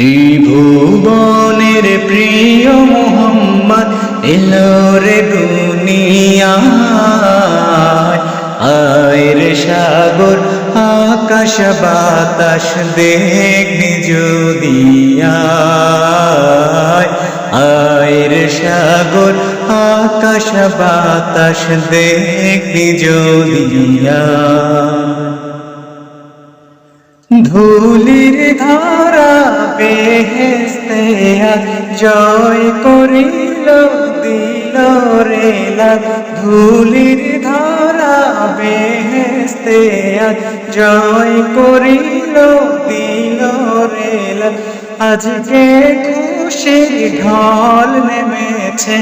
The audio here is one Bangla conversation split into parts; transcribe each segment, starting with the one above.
ত্রিভুবনের প্রিয় মোহাম্মদ এলোরে দুনিয়ায়। আয়ের সাগর, আকাশ, বাতাস দেখবি যদি আয় আয়ের সাগর, আকাশ, বাতাস দেখবি যদি ধুলির ধারা বেহেস্তে জয় করিল, দিল রেলা ধুলির ধারা বেহেস্তে জয় করিল, দিল রেলা আজকে খুশির ঢল নেমেছে,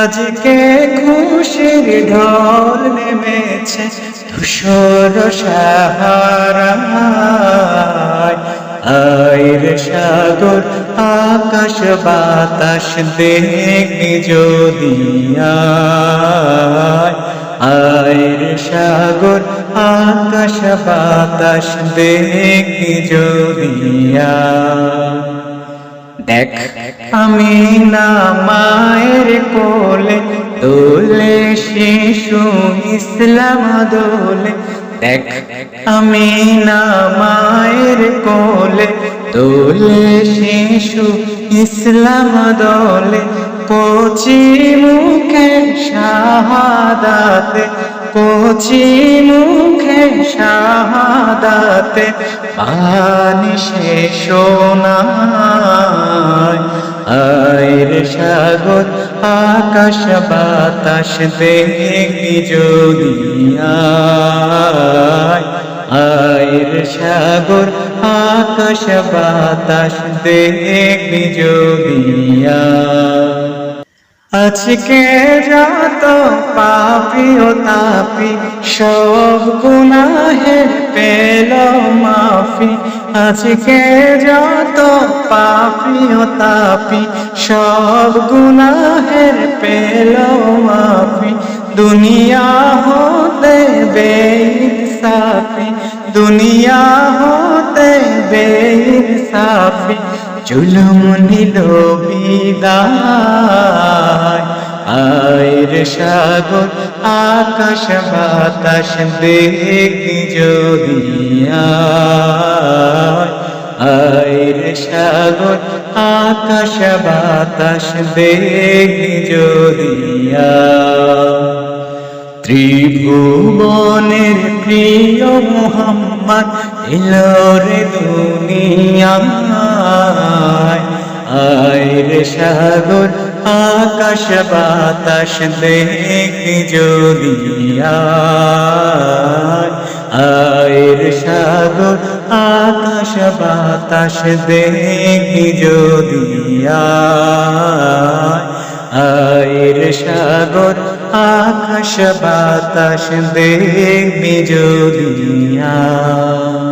আজকে খুশির ঢল নেমেছে। ধূসর সাহারায় আয়ের সাগর, আকাশ বাতাস দেখবি যদি আয়ের সাগর, আকাশ বাতাস দেখবি যদি দেখ, আমি না মায়ের কোলে, দোলে শিশু ইসলাম দোলে দেখ আমি না কোলে দোলে শিশু ইসলাম দোলে কচি মুখে শাহাদাতে, কচি মুখে শাহাদাতে পানি সে সোনায় আয়ের সাগর আকাশ বাতাস দেখবি যদি আয় সাগর আকাশ বাতাস দেখবি যদি আয় আজকে যত পাপি ও তাপি, সব গুনাহের পেল মাফি। আজকে যত পাপি ও তাপি, সব গুনাহের পেল মাফি। দুনিয়া হতে বেইনসাফি, দুনিয়া হতে বেইনসাফি। জুলুম নিল বিদায়। আয়ের সাগর, আকাশ, বাতাস দেখি আয় আয়ের সাগর, আকাশ, বাতাস দেখি যদি ত্রিভুবনের প্রিয় মোহাম্মদ এলোরে দুনিয়ায়। আয়ের সাগর আকাশ বাতাস দেখি আয়। আয়ের সাগর আকাশ বাতাস দেখি যদি আয়। আয়ের সাগর আকাশ বাতাস দেখবি যদি আয়